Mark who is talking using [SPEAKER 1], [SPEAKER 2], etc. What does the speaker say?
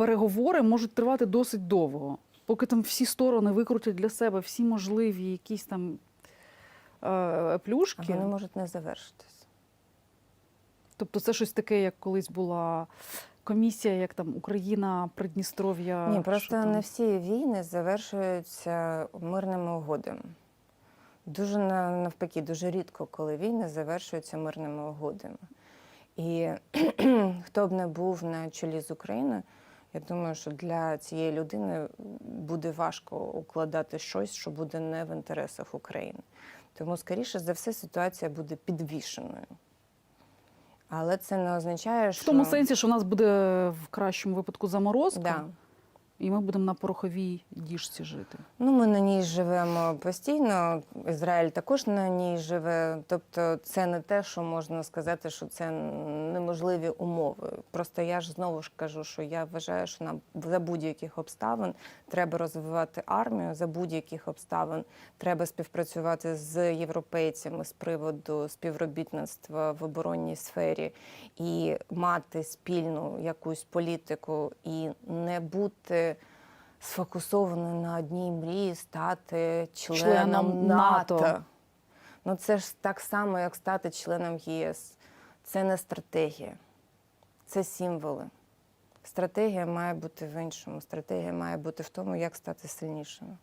[SPEAKER 1] переговори можуть тривати досить довго, поки там всі сторони викрутять для себе всі можливі якісь там е,
[SPEAKER 2] А
[SPEAKER 1] плюшки.
[SPEAKER 2] вони можуть не завершитись.
[SPEAKER 1] Тобто це щось таке, як колись була комісія, як там Україна, Придністров'я.
[SPEAKER 2] Ні, просто
[SPEAKER 1] там.
[SPEAKER 2] не всі війни завершуються мирними угодами. Дуже навпаки, дуже рідко, коли війни завершуються мирними угодами. І хто б не був на чолі з Україною, я думаю, що для цієї людини буде важко укладати щось, що буде не в інтересах України. Тому, скоріше за все, ситуація буде підвішеною. Але це не означає, що
[SPEAKER 1] В тому сенсі, що в нас буде в кращому випадку заморозка,
[SPEAKER 2] Да.
[SPEAKER 1] І ми будемо на пороховій діжці жити.
[SPEAKER 2] Ну, ми на ній живемо постійно. Ізраїль також на ній живе. Тобто, це не те, що можна сказати, що це неможливі умови. Просто я ж знову ж кажу, що я вважаю, що нам за будь-яких обставин треба розвивати армію, за будь-яких обставин треба співпрацювати з європейцями з приводу співробітництва в оборонній сфері і мати спільну якусь політику і не бути сфокусованою на одній мрії стати членом,
[SPEAKER 1] Членом
[SPEAKER 2] НАТО.
[SPEAKER 1] НАТО.
[SPEAKER 2] Ну це ж так само, як стати членом ЄС. Це не стратегія, це символи. Стратегія має бути в іншому. Стратегія має бути в тому, як стати сильнішими.